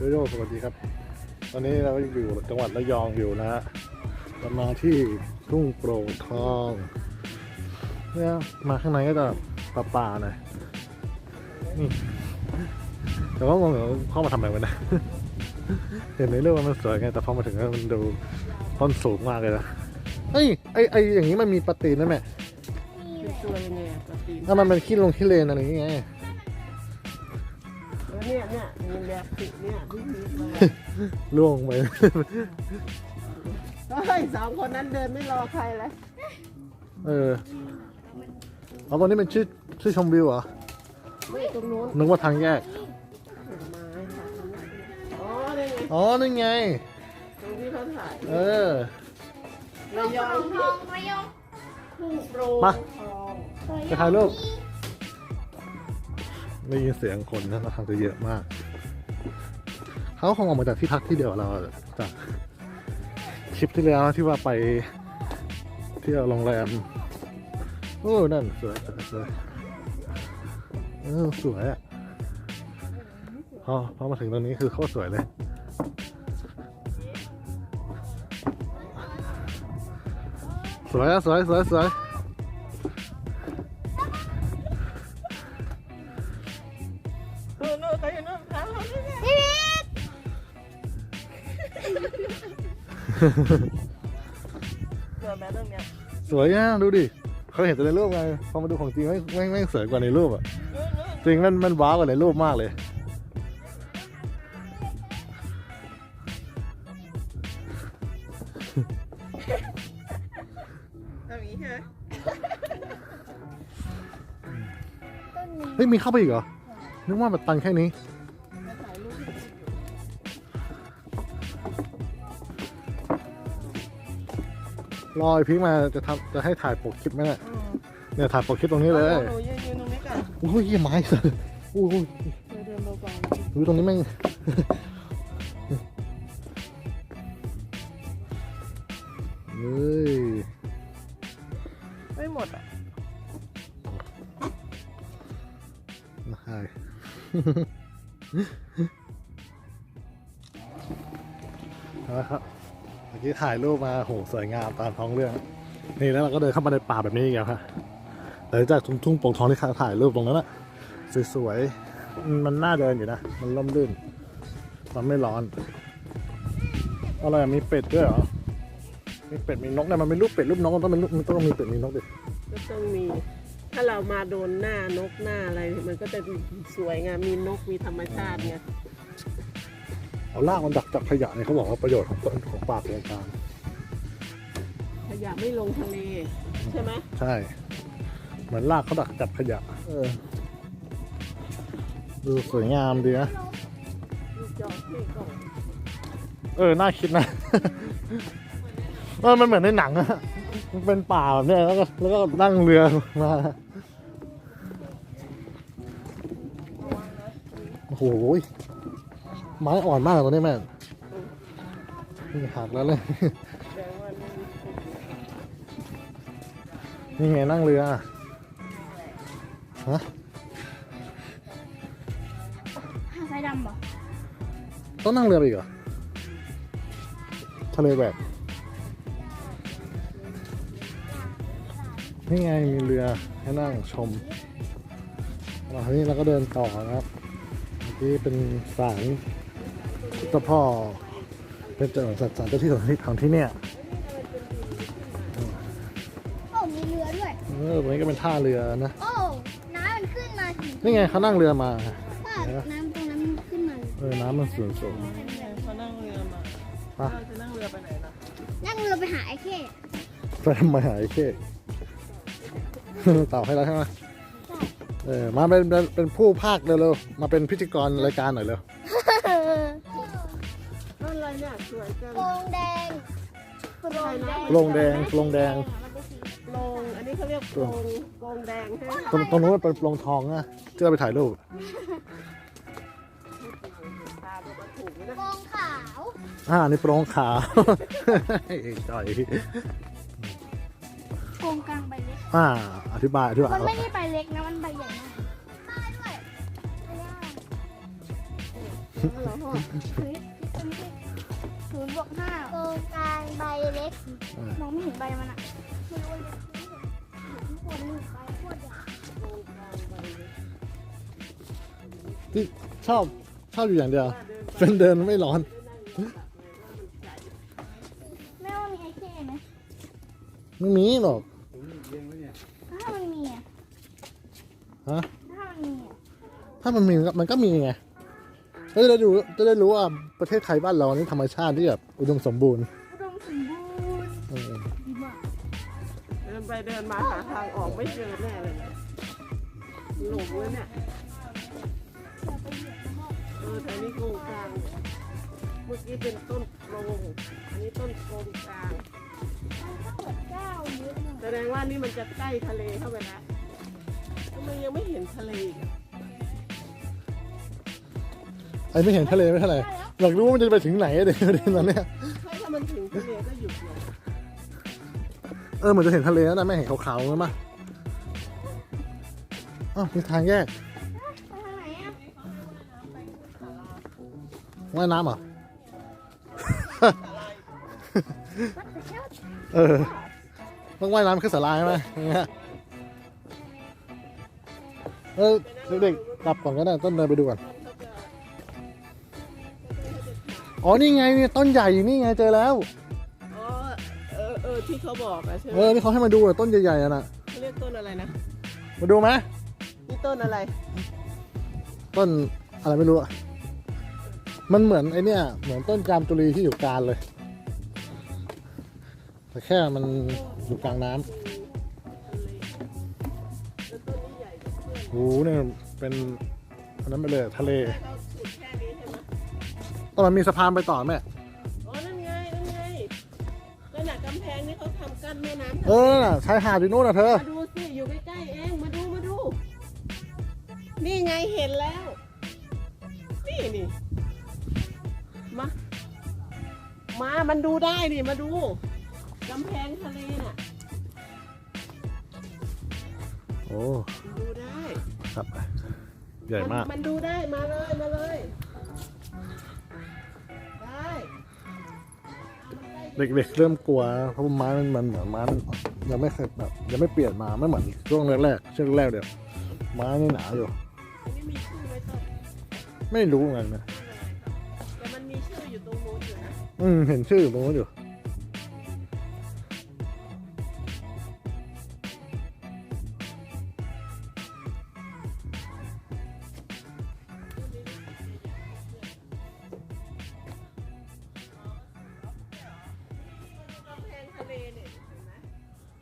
โยโย่สวัสดีครับ ตอนนี้เราอยู่จังหวัดระยองอยู่นะฮะเรามาที่ทุ่งโปร่งทองเนี่ยมาข้างในก็จะป่าป่าๆหน่อยนี่แต่ว่างงว่าเข้ามาทำอะไรวะนะเห็นในรูปว่ามันสวยไงแต่พอมาถึงแล้วมันดูต้นสูงมากเลยนะเอ้ยไอไออย่างนี้มันมีปลาตีนนะแม่เป็นตัวยังไงอะปลาตีนถ้ามันเป็นขี้ลงขี้เลนอะไรอย่างเงี้ยแล้ว เนี่ยเนี่ยมีแบบติดเนี่ยที่มีมาล่วงไป เฮ้ยสองคนนั้นเดินไม่รอใครเลยเออเอาตอนนี้เป็นชื่อชื่อชมวิวเหรอ ไม่ตรงนู้นนึกว่าทางแยกต้นไม้ค่ะอ๋อนี่ไงอ๋อนี่ไง ตรงที่เขาถ่ายเออ ระยองที่ทุ่งโปร่งมาทอง ไปถ่ายรูป ได้ยินเสียงคนนะทางจะเยอะมาก เขาคงออกมาจากที่พักที่เดียวกับเราจากคลิปที่แล้วที่ว่าไปเที่ยวโรงแรมโอ้นั่นสวยสวยสวยเออสวยอะพอพอมาถึงตรงนี้คือโคตรสวยเลยสวยอะสวยสวยสวย เจอแม่เรื่องเนี้ยสวยอะดูดิเขาเห็นแต่ในรูปไงพอมาดูของจริงไม่ไม่ไม่สวยกว่าในรูปอะนู่นนู่นจริงมันมันว้าวกว่าในรูปมากเลยทำอย่างนี้ใช่ไหมเฮ้ยมีเข้าไปอีกเหรอนึกว่าแบบตันแค่นี้ รอไอพิงค์มาจะทำจะให้ถ่ายปกคลิปไหมเนี่ยอืมเนี่ยถ่ายปกคลิปตรงนี้เลยอาหนูยืนยืนตรงนี้ก่อนโอ้ยยี่ไม้สัสโอ้ยเดินเดินเบาดูตรงนี้แม่ง เฮ้ย ๆไม่หมดอะใช่เอาละครับเมื่ อกี้ถ่ายรูปมาโหสวยงามตามท้องเรื่อง นี่แล้วเราก็เดินเข้ามาในป่าแบบนี้อีกแล้วค่ะหลังจากทุ่งทุ่งโป่งทองที่ถ่ายรูปตรงนั้นอะสวยๆมันน่าเดินอยู่นะ มันร่มรื่น มันไม่ร้อนอะไรอะมีเป็ดด้วยเหรอ มีเป็ดมีนกเนี่ยมันเป็นรูปเป็ดรูปนกมันต้องเป็นรูปมันต้องมีเป็ดมีนกดิก็ต้องมี ถ้าเรามาโดนหน้านกหน้าอะไรมันก็จะสวยงามมีนกมีธรรมชาติไง เอาลากมันดักจับขยะเนี่ยเขาบอกว่าประโยชน์ของต้นของป่าเป็นการขยะไม่ลงทะเลใช่ไหมใช่เหมือนลากเขาดักจับขยะ เออ ดูสวยงามดีนะมีจอที่ก่อนเออ น่าคิดนะเออมันเหมือนในหนังอะมันเป็นป่าแบบเนี้ยแล้วก็แล้วก็นั่งเรือมาโอ้โห ไม้อ่อนมากตัวนี้แม่นี่หักแล้วเลยแปลว่าไม่มีคนนี่ไงนั่งเรือ ฮะไฟดำบ่ต้องนั่งเรือไปอีกเหรอ ทะเลแหวกนี่ไงมีเรือให้นั่งชมแล้วทีนี้เราก็เดินต่อนะครับเมื่อกี้เป็นศาล เจ้าพ่อเป็นเจ้าศาลเจ้าที่ของที่ของที่เนี่ยโอ้มีเรือด้วยเออตรงนี้ก็เป็นท่าเรือนะโอ้น้ำมันขึ้นมาถึงนี่ไงเขานั่งเรือมาว่าน้ำตรงนั้นมันขึ้นมาเลยเออน้ำมันสูงสูงเขานั่งเรือมาปะเราจะนั่งเรือไปไหนล่ะนั่งเรือไปหาไอ้เข้ไปทำไมหายเค้กตอบให้แล้วใช่ไหมเออมาเป็นเป็นเป็นผู้ภาคเร็วๆมาเป็นพิธีกรรายการหน่อยเร็ว สวยจังโปรงแดงโปรงแดงโปรงแดงโปรงแดงโรงอันนี้เขาเรียกโรงโรงแดงใช่ไหมตรงตรงนู้นเป็นโปรงทองนะที่เราไปถ่ายรูปตาดูกระถูกนะโปรงขาวอ่านี่โปรงขาวจ่อยโปรงกลางใบเล็ก อ่า อธิบายอธิบายมันไม่ได้ใบเล็กนะ มันใบใหญ่มากเหรอพ่อเฮ้ย ศูนย์บวกห้าโครงกลางใบเล็กอ่ามองไม่เห็นใบมันอะไม่รู้ว่าเล็กทุกคนหนึ่งใบโคตรใหญ่ที่ชอบชอบอยู่อย่างเดียวเป็นเดินไม่ร้อน แม่ว่ามีไอเคไหมไม่มีหรอกถ้ามันมีอะฮะถ้ามันมีอะถ้ามันมีมันก็มีไง ก็จะได้รู้จะได้รู้ว่าประเทศไทยบ้านเรานี่ธรรมชาติที่แบบอุดมสมบูรณ์อุดมสมบูรณ์เออดีมากเดินไปเดินมาหาทางออกไม่เจอแน่เลยหลงเลยเนี่ยเหยียบนะพ่ออแต่นี่โครงกลางเมื่อกี้เป็นต้นโปรงอันนี้ต้นโครงกลางแสดงว่านี่มันจะใกล้ทะเลเข้าไปแล้วทำไมยังไม่เห็นทะเลอีก ไอ้ไม่เห็นทะเลไม่เท่าไหร่อยากรู้ว่ามันจะไปถึงไหนเด็กประเด็นตอนเนี้ยถ้าถ้ามันถึงทะเลก็หยุดเลยเออเหมือนจะเห็นทะเลแล้วนะไม่เห็นขาวๆมั้ยมาอ้าวมีทางแยกไปทางไหนอะว่ายน้ำเหรอวัดแต่เช้าเออต้องว่ายน้ำขึ้นสาลาใช่ไหมอย่างเงี้ยเออเด็กๆกลับก่อนก็ได้ต้นเดินไปดูก่อน อ๋อนี่ไงเนี่ยต้นใหญ่นี่ไงเจอแล้ว อ๋อเออเออที่เขาบอกอะใช่ไหมเออนี่เขาให้มาดูอะต้นใหญ่ๆอะน่ะ เขาเรียกต้นอะไรนะมาดูไหมนี่ต้นอะไรต้นอะไรไม่รู้อะมันเหมือนไอเนี่ยเหมือนต้นจามจุรีที่อยู่กลางเลย แต่แค่มันอยู่กลางน้ำแล้วต้นนี้ใหญ่กว่าเพื่อนโอ้โหเนี่ยเป็นอันนั้นไปเลยทะเลแค่ ต้องมันมีสะพานไปต่อแม่อ๋อนั่นไงนั่นไงนั่นน่ะกำแพงนี่เขาทำกั้นแม่น้ำเออน่ะชายหาดอยู่นู่นน่ะเธอ มาดูสิอยู่ใกล้ๆเองมาดูมาดู นี่ไงเห็นแล้ว นี่นี่มามามันดูได้นี่มาดูกำแพงทะเลน่ะโอ้มันดูได้ครับใหญ่มาก นมันดูได้มาเลยมาเลย เด็กๆเริ่มกลัวเพราะไม้มันมันเหมือนไม้มันยังไม่เคยแบบยังไม่เปลี่ยนมาไม่เหมือนช่วงแรกๆช่วงแรกเดี๋ยวไม้นี่หนาอยู่อันนี้มีชื่อไว้ต้นไม่รู้เหมือนกันนะแต่มันมีชื่ออยู่ตรงนู้นอยู่นะ อืมเห็นชื่ออยู่ตรงนู้นอยู่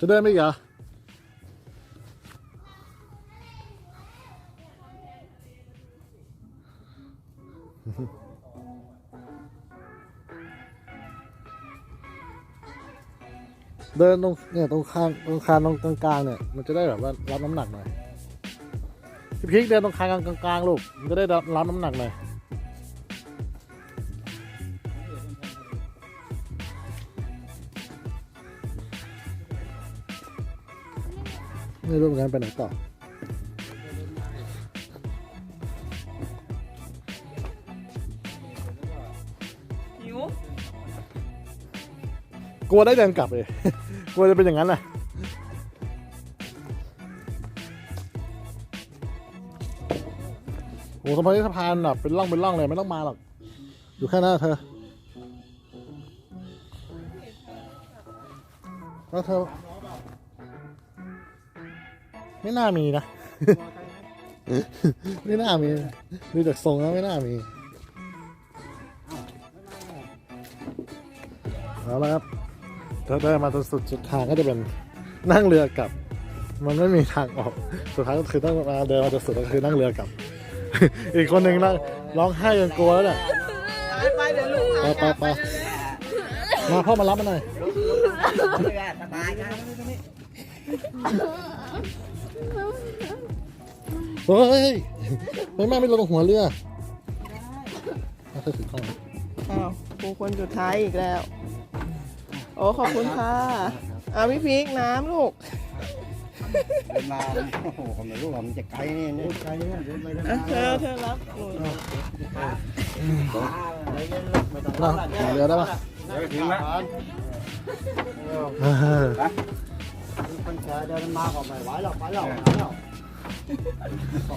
จะเดินไปอีกเหรอเดินตรงเนี่ยตรงคานตรงคานตรงกลางๆเนี่ยมันจะได้แบบว่ารับน้ำหนักหน่อยพี่พีคเดินตรงคานกลางๆลูกมันจะได้รับรับน้ำหนักหน่อย ไม่รู้เหมือนกันไปไหนต่อหิวกลัวได้เดินกลับเลย กลัวจะเป็นอย่างนั้นแหละโอ้สะพานนี้สะพานแบบเป็นร่องเป็นร่องเลยไม่ต้องมาหรอก อยู่แค่นั้นอะเธอแล้วเธอ ไม่น่ามีนะ ไม่น่ามีดูจากทรงแล้วไม่น่ามีเอาละครับถ้าได้มาจนสุดสุดทางก็จะเป็นนั่งเรือกลับ มันไม่มีทางออกสุดท้ายก็คือต้องมาเดินมาจนสุดก็คือนั่งเรือกลับ อีกคนหนึ่งนั่งร้องไห้จนกลัวแล้วเนี่ยไปเดี๋ยวลูกไปไปไปมาพ่อมารับมาหน่อยสบายครับ เฮ้ยไม่แม่ไม่ลงตรงหัวเรือเอาเธอถือกล้องอ้าวครูคนสุดท้ายอีกแล้ว โอ้ขอบคุณค่ะเอาพี่พีกน้ำลูก เดินมาโอ้โหก็ไม่รู้ว่ามันจะไกลนี่นี่ไกลเนี่ยเดินไปเดินอะมาเธอเธอรับหนูอะไรเงี้ยไม่ต้องนั่งขอเรือได้ปะเดี๋ยวถึงแล้วเออ คนแก่เดินมาก็ไม่ไหวหรอกไปแล้วไปแล้วก็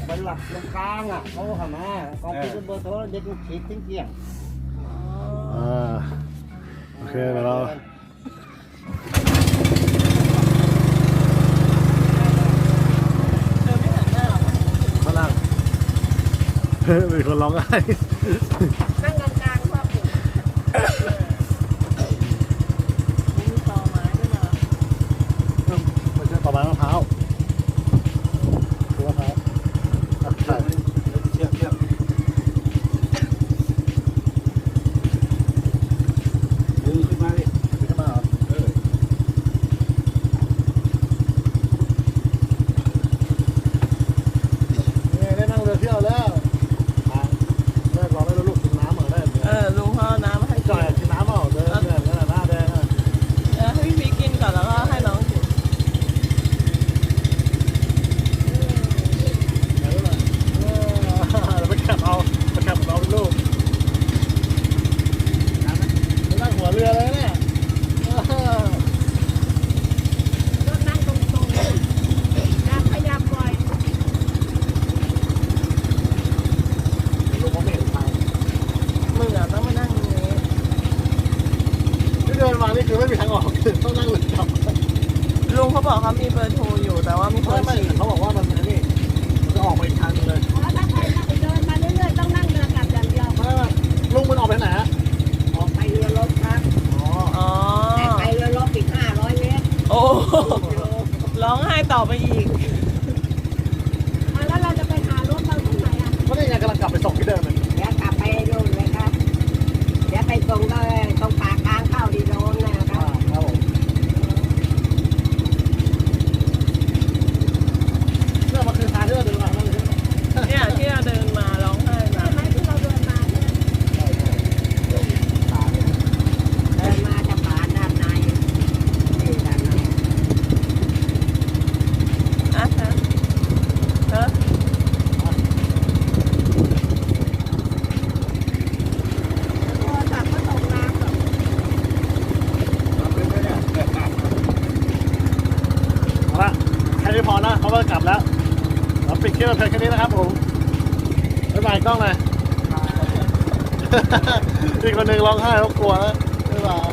ไปหลักตรงกลางอะเขาเข้ามาก็ไปเบอร์โทรเด็กฉีดทิ้งเกลี้ยงอ่าโอเคเดี๋ยวเรามานั่งเฮ้ยมีคนร้องไห้ นั่งกลางๆพ่อปู่มีต่อไม้ด้วยนะ ไม่ใช่ต่อไม้มะพร้าวคือมะพร้าวอะใช่ เชือกเชือกดึงขึ้นมาดิ ขึ้นมาเหรอ เออ นี่ได้นั่งเรือเที่ยวแล้วอะแม่รอไม่รู้ลูกกินน้ำเหรอได้ไหม เออลุงเขาเอาน้ำมาให้ จ่อยกินน้ำเปล่าเดินเนี่ยนั่นน่ะหน้าแดงอะ เออให้พี่พีกินก่อนแล้วก็ให้น้องกิน ไหนรู้ไหมเออเราไปแคปเอาไปแคปเอาเป็นลูกไปนั่งหัวเรือเลยเนี่ยเออ ก็นั่งตรงๆเลยอย่าขยับบ่อย ลูกเขาไม่เห็นทาง มึงอะต้องมานั่งตรงนี้ ที่เดินมานี่คือไม่มีทางออกคือต้องนั่งเรือกลับ ขาบมีเบอร์โทรอยู่แต่ว่ามีคไม่นไม่ฉีดเขาบอกว่ามันนี่มันจะออกไปอีกทางหนึงเลยถ้าใครเดินมาเรื่อยๆต้องนั่งเรือกลับอย่างเดียวไม่ไม่ลุงมันออกไปไหนอะออกไปเรือรบครับอ๋ออ๋อแต่ไปเรือรบอีกห้าร้อยเมตรโอ้ร้องไห้ต่อไปอีก อะแล้วเราจะไปหารถเราที่ไหนอะก็นี่ไงกำลังกลับไปส่งที่เดิมเลยเดี๋ยวกลับไปนู่นเลยครับเดี๋ยวไปส่งก็ตรงปากทางเข้าดีโดนนะค อ่า รับ ครับผมเนี่ยมันคือทางที่เราเดินมานั่นเลย เนี่ยที่เราเดินมาร้องไห้มา ใช่ไหมที่เราเดินมาเนี่ย เดินมาจะผ่านด้านในนี่ด้านใน อะฮะเออ โทรศัพท์ก็ตกน้ำแบบ เอาละแค่นี้พอนะเขาก็กลับแล้วเราปิดคลิปเราเพียงแค่ นี้นะครับผมบ๊ายบายกล้องหน่อย อีกคนหนึ่งร้องไห้เขากลัวแล้วบ๊ายบาย